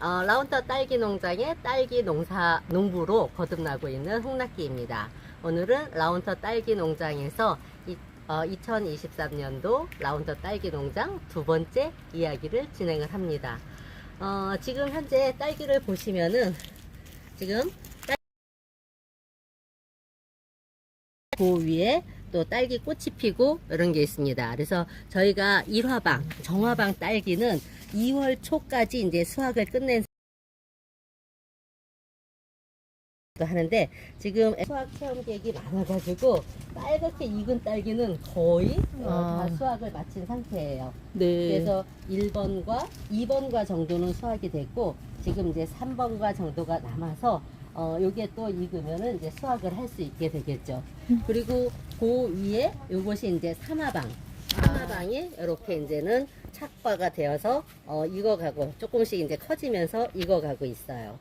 어, 라운터 딸기 농장의 딸기 농사 농부로 거듭나고 있는 홍락기입니다. 오늘은 라운터 딸기 농장에서 이, 2023년도 라운터 딸기 농장 두 번째 이야기를 진행을 합니다. 어, 지금 현재 딸기를 보시면은 지금 딸... 그 위에 또 딸기 꽃이 피고 이런 게 있습니다. 그래서 저희가 일화방, 정화방 딸기는 2월 초까지 이제 수확을 끝낸 하는데 지금 수확 체험 계획이 많아가지고 빨갛게 익은 딸기는 거의 어, 아. 다 수확을 마친 상태예요. 네. 그래서 1번과 2번과 정도는 수확이 됐고 지금 이제 3번과 정도가 남아서 어 요게 또 익으면은 이제 수확을 할 수 있게 되겠죠. 그리고 그 위에 요것이 이제 삼화방. 삼화방이 이렇게 이제는 착과가 되어서 어 익어가고 조금씩 이제 커지면서 익어가고 있어요.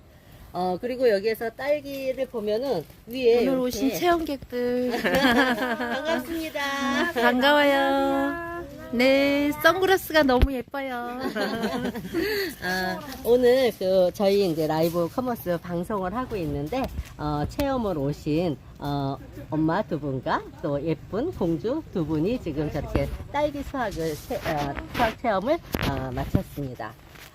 어 그리고 여기에서 딸기를 보면은 위에 오늘 이렇게 오신 체험객들 반갑습니다. 반가워요. 네, 선글라스가 너무 예뻐요. 아, 오늘 그 저희 이제 라이브 커머스 방송을 하고 있는데 어, 체험을 오신 어, 엄마 두 분과 또 예쁜 공주 두 분이 지금 저렇게 딸기 수확을 체, 어, 수확 체험을 어, 마쳤습니다.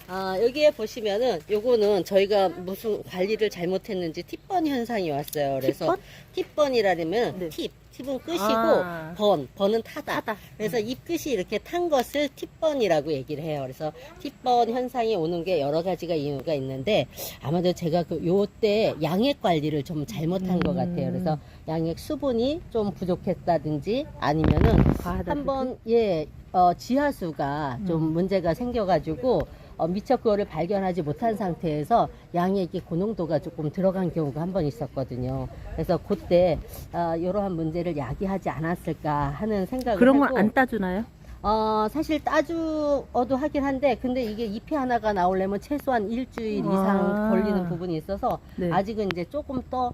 어, 여기에 보시면은 요거는 저희가 무슨 관리를 잘못했는지 팁번 현상이 왔어요. 그래서 팁번이라면 네. 팁 팁은 끝이고 아. 번 번은 타다. 타다. 그래서 잎 끝이 이렇게 탄 것을 팁번이라고 얘기를 해요. 그래서 팁번 현상이 오는 게 여러 가지가 이유가 있는데 아마도 제가 그 요때 양액 관리를 좀 잘못한 것 같아요. 그래서 양액 수분이 좀 부족했다든지 아니면은 한번 예 어, 지하수가 좀 문제가 생겨가지고 어, 미처 그거를 발견하지 못한 상태에서 양액이 고농도가 조금 들어간 경우가 한 번 있었거든요. 그래서 그때 어, 이러한 문제를 야기하지 않았을까 하는 생각을 그런 건 안 따주나요? 어, 사실 따주어도 하긴 한데 근데 이게 잎이 하나가 나오려면 최소한 일주일 이상 아. 걸리는 부분이 있어서 네. 아직은 이제 조금 더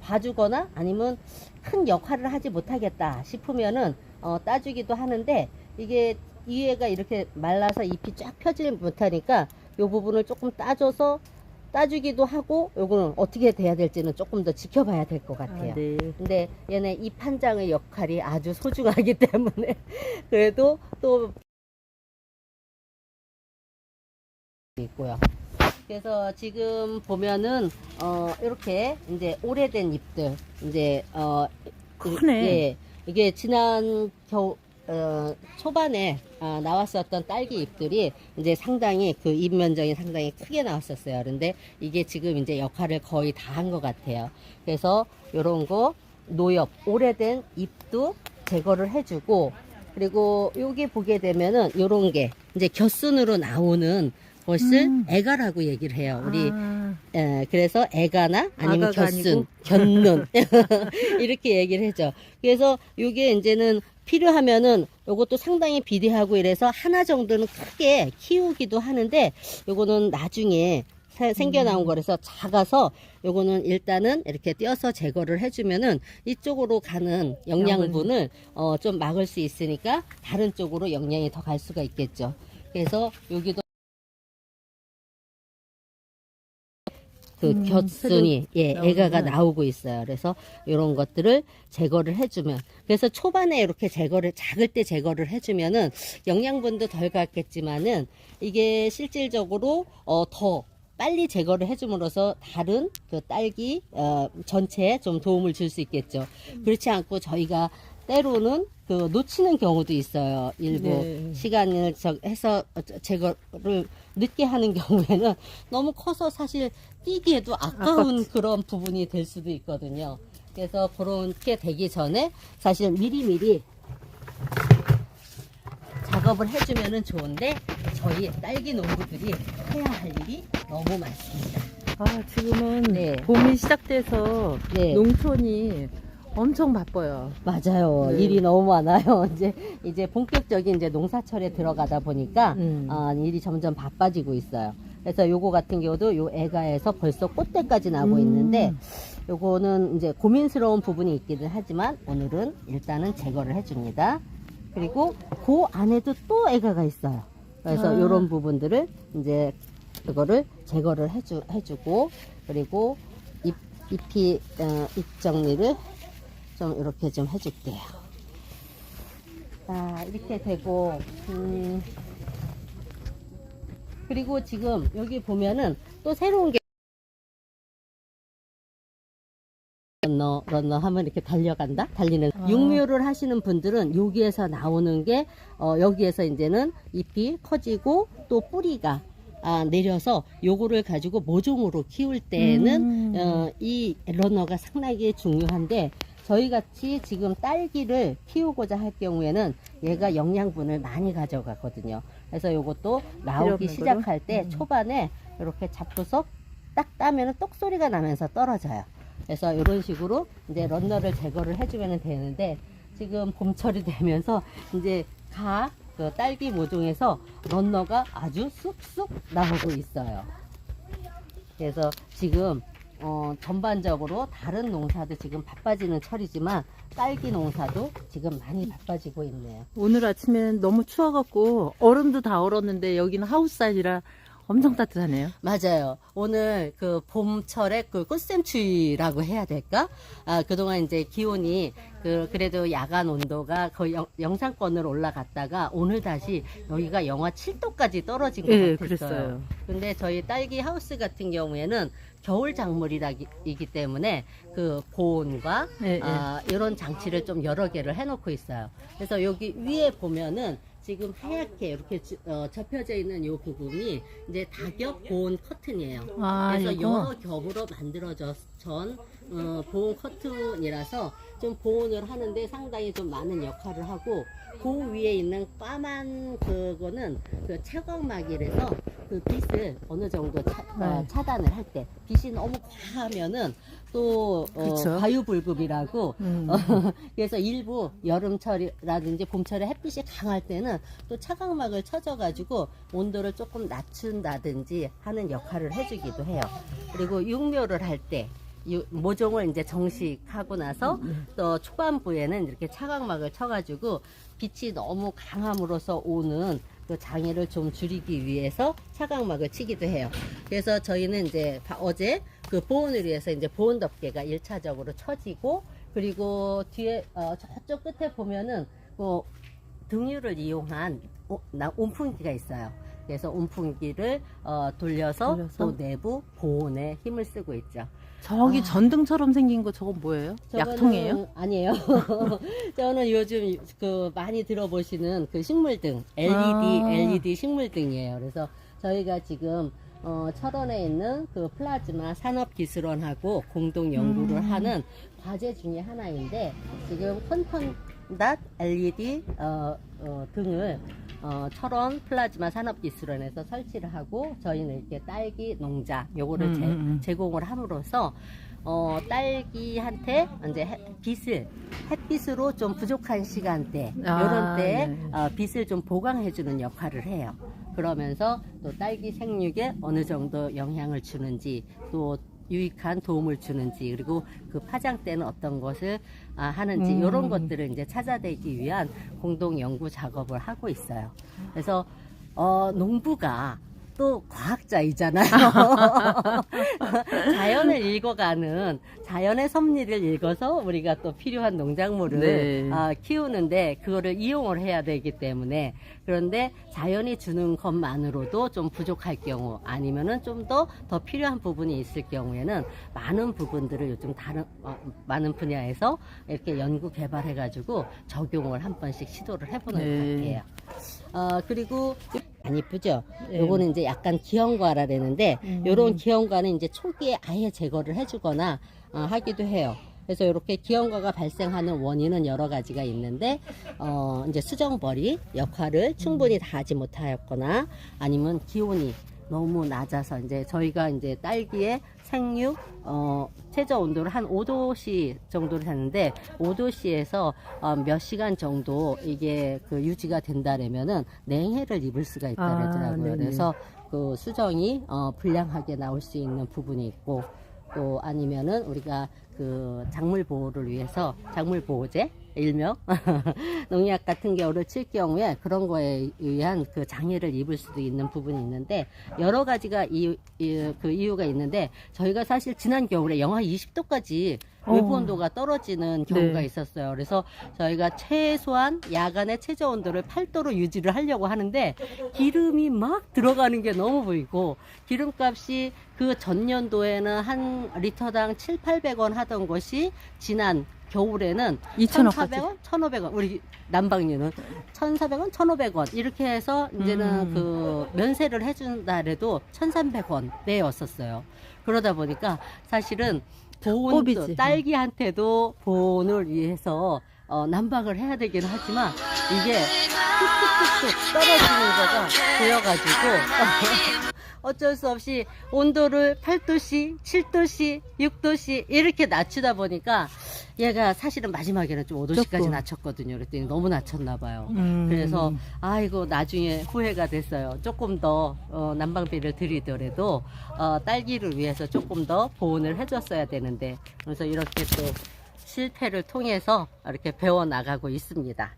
봐주거나 아니면 큰 역할을 하지 못하겠다 싶으면은 어, 따주기도 하는데 이게 이해가 이렇게 말라서 잎이 쫙 펴질 못하니까 이 부분을 조금 따줘서 따주기도 하고 요거는 어떻게 돼야 될지는 조금 더 지켜봐야 될 것 같아요. 아, 네. 근데 얘네 잎 한 장의 역할이 아주 소중하기 때문에 그래도 또 있고요. 그래서 지금 보면은 어 이렇게 이제 오래된 잎들 이제 어 크네. 예, 이게 지난 겨우 어, 초반에 아, 나왔었던 딸기 잎들이 이제 상당히 그 잎 면적이 상당히 크게 나왔었어요. 그런데 이게 지금 이제 역할을 거의 다 한 것 같아요. 그래서 요런 거 노엽 오래된 잎도 제거를 해주고 그리고 여기 보게 되면은 요런 게 이제 곁순으로 나오는 것을 음. 애가라고 얘기를 해요. 우리 아, 예, 그래서 애가나 아니면 곁순, 아니고? 곁눈 이렇게 얘기를 해죠. 그래서 요게 이제는 필요하면은 요것도 상당히 비대하고 이래서 하나 정도는 크게 키우기도 하는데 요거는 나중에 새- 생겨 나온 거라서 작아서 요거는 일단은 이렇게 띄어서 제거를 해주면은 이쪽으로 가는 영양분을 어, 좀 막을 수 있으니까 다른 쪽으로 영양이 더 갈 수가 있겠죠. 그래서 여기도 그 음, 곁순이 예. 애가가 나오고 있어요. 그래서 이런 것들을 제거를 해주면 그래서 초반에 이렇게 제거를 작을 때 제거를 해주면은 영양분도 덜 갔겠지만은 이게 실질적으로 어 더 빨리 제거를 해줌으로써 다른 그 딸기 어, 전체에 좀 도움을 줄 수 있겠죠. 그렇지 않고 저희가 때로는 그 놓치는 경우도 있어요. 일부 네. 시간을 저- 해서 제거를 늦게 하는 경우에는 너무 커서 사실 뛰기에도 아까운 그런 부분이 될 수도 있거든요. 그래서 그렇게 되기 전에 사실 미리미리 작업을 해주면은 좋은데 저희 딸기 농부들이 해야 할 일이 너무 많습니다. 아, 지금은 네. 봄이 시작돼서 네. 농촌이 엄청 바빠요. 맞아요. 네. 일이 너무 많아요. 이제 이제 본격적인 이제 농사철에 들어가다 보니까 음. 아, 일이 점점 바빠지고 있어요. 그래서 요거 같은 경우도 요 애가에서 벌써 꽃대까지 나고 음. 있는데 요거는 이제 고민스러운 부분이 있기는 하지만 오늘은 일단은 제거를 해줍니다. 그리고 그 안에도 또 애가가 있어요. 그래서 아. 요런 부분들을 이제 이거를 제거를 해주, 해주고 그리고 잎, 잎이 어, 잎 정리를 좀 이렇게 좀 해줄게요. 자 이렇게 되고 음, 그리고 지금 여기 보면은 또 새로운 게 런너 런너 하면 이렇게 달려간다 달리는 아. 육묘를 하시는 분들은 여기에서 나오는 게 어, 여기에서 이제는 잎이 커지고 또 뿌리가 아, 내려서 요거를 가지고 모종으로 키울 때는 음. 어, 이 러너가 상당히 중요한데 저희 같이 지금 딸기를 키우고자 할 경우에는 얘가 영양분을 많이 가져가거든요. 그래서 요것도 나오기 시작할 때 음. 초반에 이렇게 잡고서 딱 따면은 똑 소리가 나면서 떨어져요. 그래서 이런 식으로 이제 런너를 제거를 해주면 되는데 지금 봄철이 되면서 이제 가 그 딸기 모종에서 런너가 아주 쑥쑥 나오고 있어요. 그래서 지금 어, 전반적으로 다른 농사도 지금 바빠지는 철이지만 딸기 농사도 지금 많이 바빠지고 있네요. 오늘 아침엔 너무 추워갖고 얼음도 다 얼었는데 여기는 하우스살이라 엄청 따뜻하네요. 맞아요. 오늘 그 봄철에 그 꽃샘추위라고 해야 될까? 아, 그동안 이제 기온이 그, 그래도 야간 온도가 거의 영, 영상권으로 올라갔다가 오늘 다시 여기가 영하 7도까지 떨어진 것 예, 같았어요. 그랬어요. 근데 저희 딸기 하우스 같은 경우에는 겨울 작물이기 때문에 그 보온과 예, 예. 아, 이런 장치를 좀 여러 개를 해놓고 있어요. 그래서 여기 위에 보면은 지금 하얗게 이렇게 주- 어, 접혀져 있는 이 부분이 이제 다겹 보온 커튼이에요. 아, 그래서 이거? 여러 겹으로 만들어져 전 어, 보온 커튼이라서 좀 보온을 하는데 상당히 좀 많은 역할을 하고 그 위에 있는 까만 그거는 그 채광막이라서 그 빛을 어느 정도 차, 어, 네. 차단을 할 때 빛이 너무 과하면은 또 어, 그쵸. 과유불급이라고 음. 어, 그래서 일부 여름철이라든지 봄철에 햇빛이 강할 때는 또 차광막을 쳐줘가지고 온도를 조금 낮춘다든지 하는 역할을 해주기도 해요. 그리고 육묘를 할때 모종을 이제 정식하고 나서 또 초반부에는 이렇게 차광막을 쳐가지고 빛이 너무 강함으로써 오는 그 장애를 좀 줄이기 위해서 차광막을 치기도 해요. 그래서 저희는 이제 바- 어제 그 보온을 위해서 이제 보온 덮개가 일차적으로 쳐지고 그리고 뒤에 어, 저쪽 끝에 보면은 뭐 등유를 이용한 오- 나- 온풍기가 있어요. 그래서 온풍기를 어, 돌려서, 돌려서? 또 내부 보온에 힘을 쓰고 있죠. 저기 아. 전등처럼 생긴 거 저건 뭐예요? 저거는 약통이에요? 아니에요. 저는 요즘 그 많이 들어보시는 그 식물등, LED, 아. LED 식물등이에요. 그래서 저희가 지금 어, 철원에 있는 그 플라즈마 산업기술원하고 공동 연구를 음. 하는 과제 중에 하나인데 지금 컨턴닷 LED 어, 어, 등을 어, 철원 플라즈마 산업기술원에서 설치를 하고 저희는 이렇게 딸기 농자 요거를 음, 제, 음, 음. 제공을 함으로써 어, 딸기한테 이제 해- 빛을 햇빛으로 좀 부족한 시간대 아, 이런 때 네. 어, 빛을 좀 보강해주는 역할을 해요. 그러면서 또 딸기 생육에 어느 정도 영향을 주는지 또 유익한 도움을 주는지 그리고 그 파장 때는 어떤 것을 아, 하는지 음. 이런 것들을 이제 찾아내기 위한 공동 연구 작업을 하고 있어요. 그래서 어, 농부가 또 과학자이잖아요. 자연을 읽어가는 자연의 섭리를 읽어서 우리가 또 필요한 농작물을 네. 아, 키우는데 그거를 이용을 해야 되기 때문에 그런데 자연이 주는 것만으로도 좀 부족할 경우 아니면은 좀더더 필요한 부분이 있을 경우에는 많은 부분들을 요즘 다른 어, 많은 분야에서 이렇게 연구 개발해 가지고 적용을 한 번씩 시도를 해보는 네. 것 같아요. 어, 그리고 안 이쁘죠? 네. 요거는 이제 약간 기형과라 되는데 음. 요런 기형과는 이제 초기에 아예 제거를 해주거나 어, 하기도 해요. 그래서 이렇게 기형과가 발생하는 원인은 여러 가지가 있는데 어, 이제 수정벌이 역할을 충분히 다 하지 못하였거나 아니면 기온이 너무 낮아서 이제 저희가 이제 딸기의 생육 어, 최저 온도를 한 5도씨 정도로 했는데 5도씨에서 어, 몇 시간 정도 이게 그 유지가 된다라면은 냉해를 입을 수가 있다 아, 그러더라고요. 네네. 그래서 그 수정이 어, 불량하게 나올 수 있는 부분이 있고 또 아니면은 우리가 그 작물 보호를 위해서 작물 보호제 일명? 농약 같은 경우를 칠 경우에 그런 거에 의한 그 장애를 입을 수도 있는 부분이 있는데 여러 가지가 이, 이- 그 이유가 있는데 저희가 사실 지난 겨울에 영하 20도까지 외부 어. 온도가 떨어지는 경우가 네. 있었어요. 그래서 저희가 최소한 야간의 최저 온도를 8도로 유지를 하려고 하는데 기름이 막 들어가는 게 너무 보이고 기름값이 그 전년도에는 한 리터당 7, 800원 하던 것이 지난 겨울에는 2,000원까지. 1,400원, 1,500원. 우리 남방류는 1,400원, 1,500원. 이렇게 해서 이제는 음. 그 면세를 해준다 해도 1,300원 내였었어요. 그러다 보니까 사실은 보온도 꼽이지. 딸기한테도 보온을 위해서 어, 난방을 해야 되긴 하지만 이게 뚝뚝뚝뚝 떨어지는 거가 보여가지고 어쩔 수 없이 온도를 8도씨, 7도씨, 6도씨 이렇게 낮추다 보니까 얘가 사실은 마지막에는 좀 5도씨까지 조금. 낮췄거든요. 그랬더니 너무 낮췄나 봐요. 음. 그래서 아이고 나중에 후회가 됐어요. 조금 더 어, 난방비를 들이더라도 어, 딸기를 위해서 조금 더 보온을 해줬어야 되는데 그래서 이렇게 또 실패를 통해서 이렇게 배워 나가고 있습니다.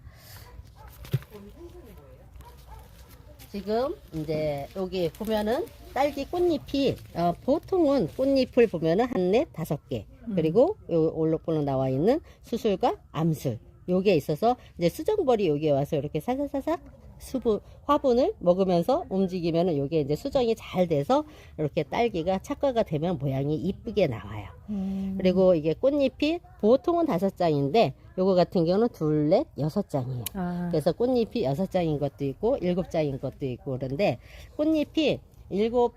지금 이제 여기 보면은 딸기 꽃잎이 어, 보통은 꽃잎을 보면은 한네 다섯 개 그리고 요 올록볼록 나와 있는 수술과 암술 요게 있어서 이제 수정벌이 여기에 와서 이렇게 사사사삭 수분 화분을 먹으면서 움직이면은 요게 이제 수정이 잘 돼서 이렇게 딸기가 착과가 되면 모양이 이쁘게 나와요. 음. 그리고 이게 꽃잎이 보통은 다섯 장인데 요거 같은 경우는 둘, 넷, 여섯 장이에요. 아. 그래서 꽃잎이 여섯 장인 것도 있고 일곱 장인 것도 있고 그런데 꽃잎이 일곱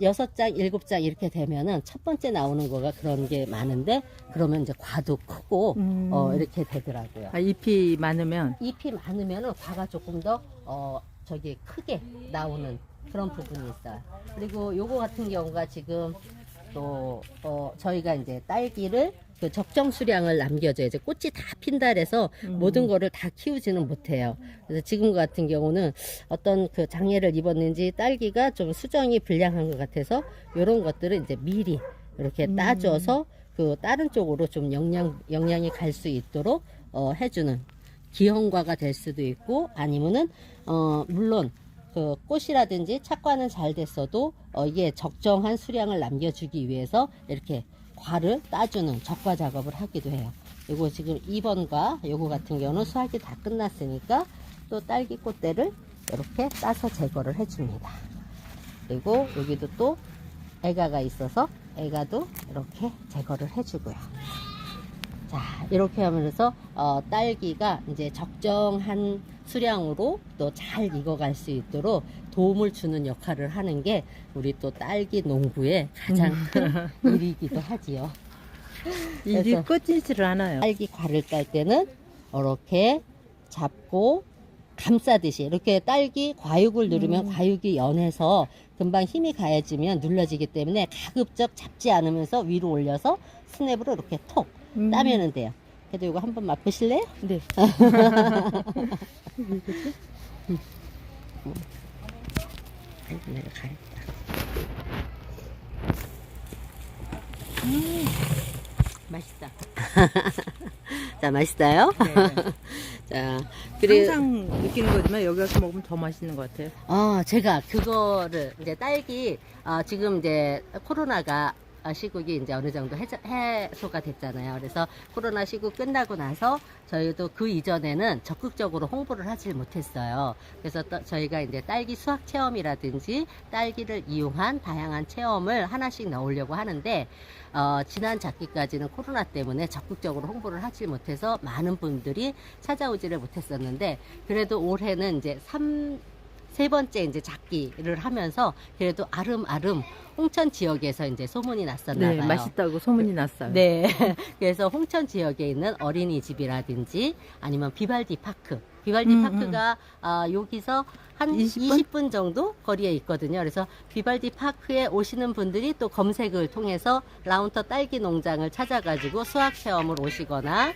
여섯 장, 일곱 장 이렇게 되면은 첫 번째 나오는 거가 그런 게 많은데 그러면 이제 과도 크고 음. 어 이렇게 되더라고요. 아, 잎이 많으면 잎이 많으면은 과가 조금 더 어 저기 크게 나오는 그런 부분이 있어요. 그리고 요거 같은 경우가 지금 또 어, 저희가 이제 딸기를 그 적정 수량을 남겨줘요. 이제 꽃이 다 핀다 그래서 음. 모든 거를 다 키우지는 못해요. 그래서 지금 같은 경우는 어떤 그 장애를 입었는지 딸기가 좀 수정이 불량한 것 같아서 이런 것들을 이제 미리 이렇게 음. 따줘서 그 다른 쪽으로 좀 영양 영양이 갈 수 있도록 어, 해주는 기형과가 될 수도 있고 아니면은 어 물론 그 꽃이라든지 착과는 잘 됐어도 어 이게 적정한 수량을 남겨주기 위해서 이렇게 과를 따주는 적과 작업을 하기도 해요. 이거 지금 2번과 요거 같은 경우는 수확이 다 끝났으니까 또 딸기 꽃대를 이렇게 따서 제거를 해줍니다. 그리고 여기도 또 애가가 있어서 애가도 이렇게 제거를 해주고요. 자, 이렇게 하면서 어, 딸기가 이제 적정한 수량으로 또 잘 익어갈 수 있도록 도움을 주는 역할을 하는 게 우리 또 딸기 농부의 가장 큰 일이기도 하지요. 그래서- 꺼지지를 않아요. 딸기 과를 딸 때는 이렇게 잡고 감싸듯이 이렇게 딸기 과육을 누르면 음. 과육이 연해서 금방 힘이 가해지면 눌러지기 때문에 가급적 잡지 않으면서 위로 올려서 스냅으로 이렇게 톡 음. 따면은 돼요. 그래도 이거 한번 맛보실래요? 네. 아이고 내가 가야겠다. 맛있다. 자 맛있어요? 네. 자 그리고 항상 느끼는 거지만 여기 와서 먹으면 더 맛있는 것 같아요. 어, 제가 그거를 이제 딸기 어, 지금 이제 코로나가 어, 시국이 이제 어느 정도 해소가 됐잖아요. 그래서 코로나 시국 끝나고 나서 저희도 그 이전에는 적극적으로 홍보를 하질 못했어요. 그래서 또 저희가 이제 딸기 수확 체험이라든지 딸기를 이용한 다양한 체험을 하나씩 넣으려고 하는데 어, 지난 작기까지는 코로나 때문에 적극적으로 홍보를 하지 못해서 많은 분들이 찾아오지를 못했었는데 그래도 올해는 이제 삼 세 번째 이제 작기를 하면서 그래도 아름아름 홍천 지역에서 이제 소문이 났었나 네, 봐요. 맛있다고 소문이 났어요. 네. 그래서 홍천 지역에 있는 어린이집이라든지 아니면 비발디 파크. 비발디 음, 파크가 아, 여기서 한 20분? 20분? 정도 거리에 있거든요. 그래서 비발디 파크에 오시는 분들이 또 검색을 통해서 라운터 딸기 농장을 찾아가지고 수학 체험을 오시거나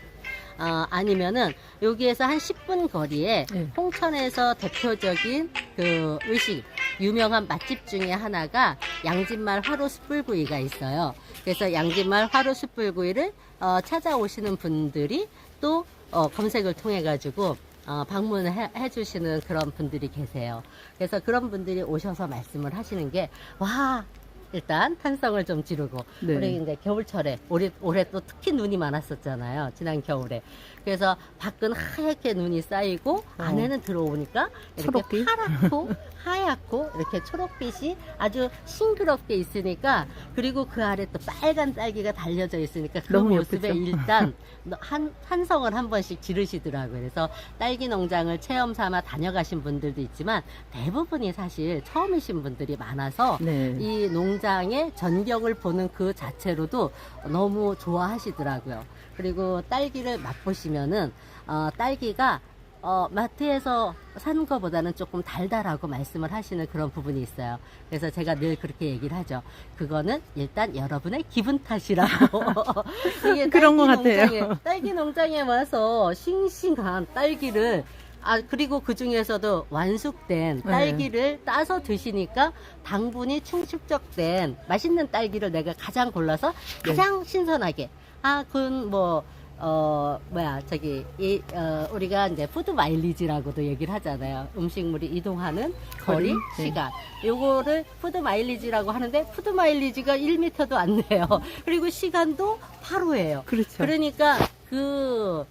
어, 아니면은 여기에서 한 10분 거리에 네. 홍천에서 대표적인 그 의식 유명한 맛집 중에 하나가 양진말 화로 숯불구이가 있어요. 그래서 양진말 화로 숯불구이를 어, 찾아오시는 분들이 또 어, 검색을 통해 가지고 어, 방문을 해, 해주시는 그런 분들이 계세요. 그래서 그런 분들이 오셔서 말씀을 하시는 게 와. 일단 탄성을 좀 지르고. 네. 우리 이제 겨울철에 올해, 올해 또 특히 눈이 많았었잖아요. 지난 겨울에 그래서 밖은 하얗게 눈이 쌓이고 안에는 들어오니까 이렇게 초록빛? 파랗고 하얗고 이렇게 초록빛이 아주 싱그럽게 있으니까 그리고 그 아래 또 빨간 딸기가 달려져 있으니까 그 너무 모습에 예쁘죠? 일단 한, 한성을 한 번씩 지르시더라고요. 그래서 딸기 농장을 체험 삼아 다녀가신 분들도 있지만 대부분이 사실 처음이신 분들이 많아서 네. 이 농장의 전경을 보는 그 자체로도 너무 좋아하시더라고요. 그리고 딸기를 맛보시면 은 어, 딸기가 어, 마트에서 산 거보다는 조금 달달하고 말씀을 하시는 그런 부분이 있어요. 그래서 제가 늘 그렇게 얘기를 하죠. 그거는 일단 여러분의 기분 탓이라고. 이게 그런 것 같아요. 농장에, 딸기 농장에 와서 싱싱한 딸기를 아 그리고 그 중에서도 완숙된 네. 딸기를 따서 드시니까 당분이 충축적된 맛있는 딸기를 내가 가장 골라서 네. 가장 신선하게 아 그건 뭐 어, 뭐야, 저기, 이, 어, 우리가 이제 푸드 마일리지라고도 얘기를 하잖아요. 음식물이 이동하는 거리, 거리? 네. 시간. 요거를 푸드 마일리지라고 하는데, 푸드 마일리지가 1m도 안 돼요. 그리고 시간도 8호예요. 그렇죠. 그러니까 그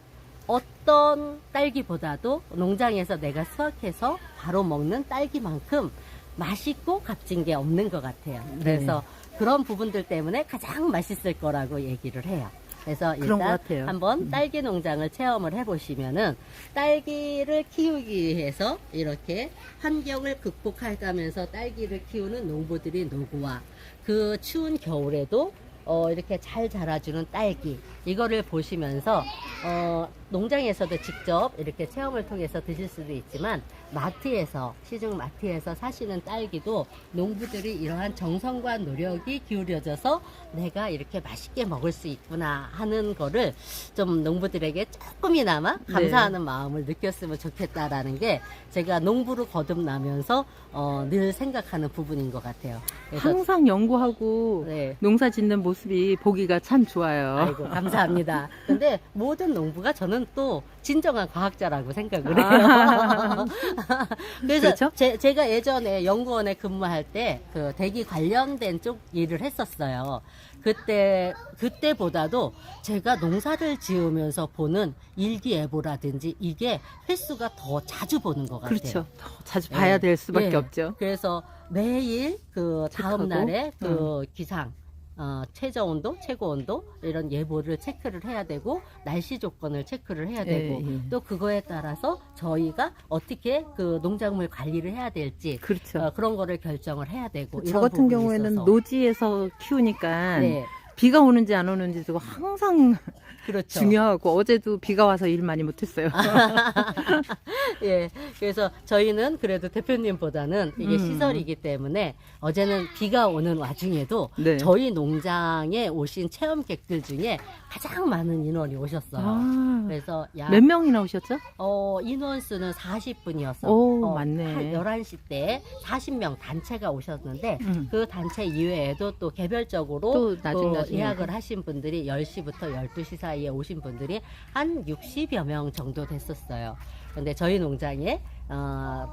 어떤 딸기보다도 농장에서 내가 수확해서 바로 먹는 딸기만큼 맛있고 값진 게 없는 것 같아요. 그래서 네. 그런 부분들 때문에 가장 맛있을 거라고 얘기를 해요. 그래서 일단 같아요. 음. 한번 딸기 농장을 체험을 해보시면은 딸기를 키우기 위해서 이렇게 환경을 극복해가면서 딸기를 키우는 농부들이 노고와 그 추운 겨울에도 어, 이렇게 잘 자라주는 딸기 이거를 보시면서 어, 농장에서도 직접 이렇게 체험을 통해서 드실 수도 있지만 마트에서 시중 마트에서 사시는 딸기도 농부들이 이러한 정성과 노력이 기울여져서 내가 이렇게 맛있게 먹을 수 있구나 하는 거를 좀 농부들에게 조금이나마 네. 감사하는 마음을 느꼈으면 좋겠다라는 게 제가 농부로 거듭나면서 어, 늘 생각하는 부분인 것 같아요. 항상 연구하고 네. 농사 짓는 모습이 보기가 참 좋아요. 아이고 감사합니다. 근데 모든 농부가 저는 또 진정한 과학자라고 생각을 해요. 그래서 그렇죠? 제, 제가 예전에 연구원에 근무할 때 그 대기 관련된 쪽 일을 했었어요. 그때 그때보다도 제가 농사를 지으면서 보는 일기예보라든지 이게 횟수가 더 자주 보는 것 같아요. 그렇죠. 더 자주 봐야 예. 될 수밖에 예. 없죠. 그래서 매일 그 다음. 날에 그 기상 어, 최저 온도, 최고 온도 이런 예보를 체크를 해야 되고 날씨 조건을 체크를 해야 되고 예, 예. 또 그거에 따라서 저희가 어떻게 그 농작물 관리를 해야 될지 그렇죠. 어, 그런 거를 결정을 해야 되고 저 같은 경우에는 있어서. 노지에서 키우니까 네, 비가 오는지 안 오는지도 항상 그렇죠. 중요하고 어제도 비가 와서 일 많이 못했어요. 예, 그래서 저희는 그래도 대표님보다는 이게 음. 시설이기 때문에 어제는 비가 오는 와중에도 네. 저희 농장에 오신 체험객들 중에 가장 많은 인원이 오셨어요. 아, 그래서 약 몇 명이나 오셨죠? 어, 인원 수는 40분이었어. 오, 맞네. 11시 때 40명 단체가 오셨는데 음. 그 단체 이외에도 또 개별적으로 또 나중 또 나중에. 예약을 하신 분들이 10시부터 12시 사이에 오신 분들이 한 60여 명 정도 됐었어요. 근데 저희 농장에 어,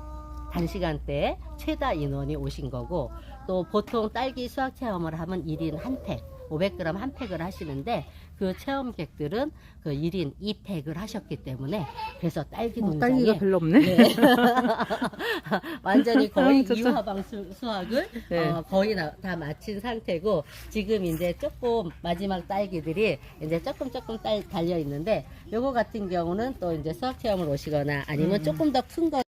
단시간대에 최다 인원이 오신 거고 또 보통 딸기 수확 체험을 하면 1인 한 팩, 500g 한 팩을 하시는데 그 체험객들은 그 1인 2팩을 하셨기 때문에 그래서 딸기 어, 농장에 딸기가 별로 없네. 네. 완전히 거의 아, 좋다. 이화방 수, 수확을 네. 어, 거의 나- 다 마친 상태고 지금 이제 조금 마지막 딸기들이 이제 조금 조금 딸, 달려 있는데 요거 같은 경우는 또 이제 수학 체험을 오시거나 아니면 음. 조금 더 큰 거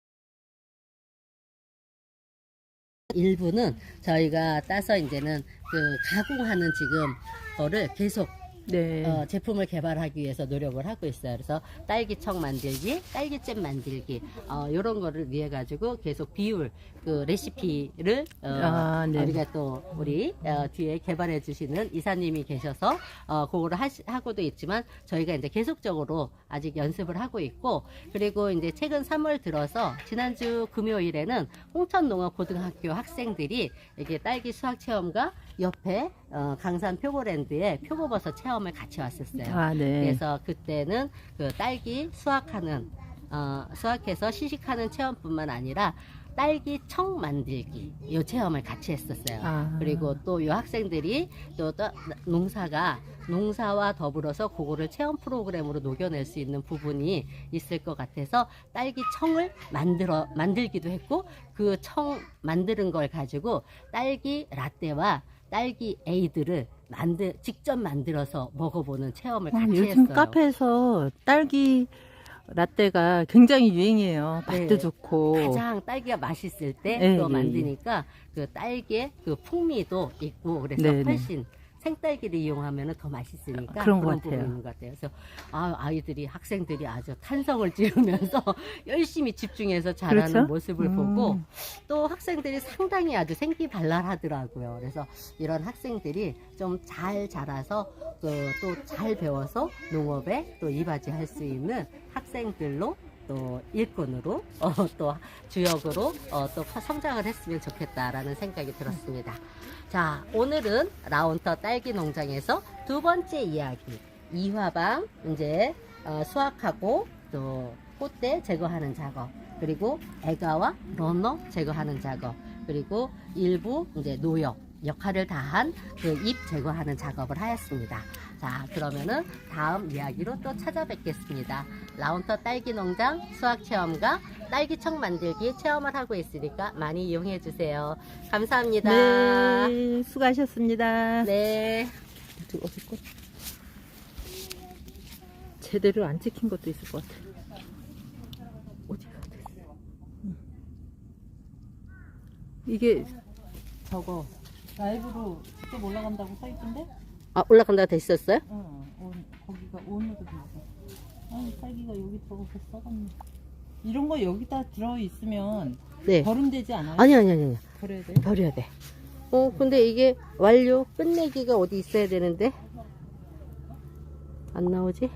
일부는 저희가 따서 이제는 그 가공하는 지금 거를 계속 네. 어, 제품을 개발하기 위해서 노력을 하고 있어요. 그래서 딸기청 만들기, 딸기잼 만들기, 어, 이런 거를 위해 가지고 계속 비율, 그 레시피를 어, 아, 네. 우리가 또 우리 어, 뒤에 개발해 주시는 이사님이 계셔서 어, 그거를 하시, 하고도 있지만 저희가 이제 계속적으로 아직 연습을 하고 있고 그리고 이제 최근 3월 들어서 지난주 금요일에는 홍천농업 고등학교 학생들이 이게 딸기 수학 체험과 옆에 어, 강산 표고랜드에 표고버섯 체험을 같이 왔었어요. 아, 네. 그래서 그때는 그 딸기 수확하는 어, 수확해서 시식하는 체험뿐만 아니라 딸기 청 만들기 이 체험을 같이 했었어요. 아. 그리고 또이 학생들이 또, 또 농사가 농사와 더불어서 그거를 체험 프로그램으로 녹여낼 수 있는 부분이 있을 것 같아서 딸기 청을 만들어 만들기도 했고 그 청 만드는 걸 가지고 딸기 라떼와 딸기 에이드를 만들 직접 만들어서 먹어보는 체험을 아, 같이 요즘 했어요. 카페에서 딸기 라떼가 굉장히 유행이에요. 맛도 네. 좋고. 가장 딸기가 맛있을 때 네, 또 네, 만드니까 그 딸기의 그 풍미도 있고 그래서 네, 네. 훨씬 생딸기를 이용하면 더 맛있으니까 그런 것 부분이 같아요. 것 같아요. 그래서 아, 아이들이 학생들이 아주 탄성을 지르면서 열심히 집중해서 잘하는 그렇죠? 모습을 음. 보고 또 학생들이 상당히 아주 생기발랄하더라고요. 그래서 이런 학생들이 좀 잘 자라서 또 잘 배워서 농업에 또 이바지할 수 있는 학생들로 또 일꾼으로 어, 또 주역으로 어, 또 커- 성장을 했으면 좋겠다라는 생각이 들었습니다. 자 오늘은 라운터 딸기 농장에서 두 번째 이야기 이화방 이제 어, 수확하고 또 꽃대 제거하는 작업 그리고 애가와 러너 제거하는 작업 그리고 일부 이제 노역 역할을 다한 그 잎 제거하는 작업을 하였습니다. 자 그러면은 다음 이야기로 또 찾아뵙겠습니다. 라운터 딸기 농장 수학 체험과 딸기청 만들기 체험을 하고 있으니까 많이 이용해 주세요. 감사합니다. 네, 수고하셨습니다. 네. 어디, 꽃? 제대로 안 찍힌 것도 있을 것 같아. 어디가? 응. 이게 저거 라이브로 직접 올라간다고 써 있던데? 아 올라간다 됐었어요? 어, 온, 거기가 온으로 돼 있어. 아니, 딸기가 여기 들어가서 썩었네. 이런 거 여기다 들어 있으면 네. 버림되지 않아요? 아니 아니 아니 아니. 버려야 돼? 버려야 돼. 어 근데 이게 완료 끝내기가 어디 있어야 되는데 안 나오지?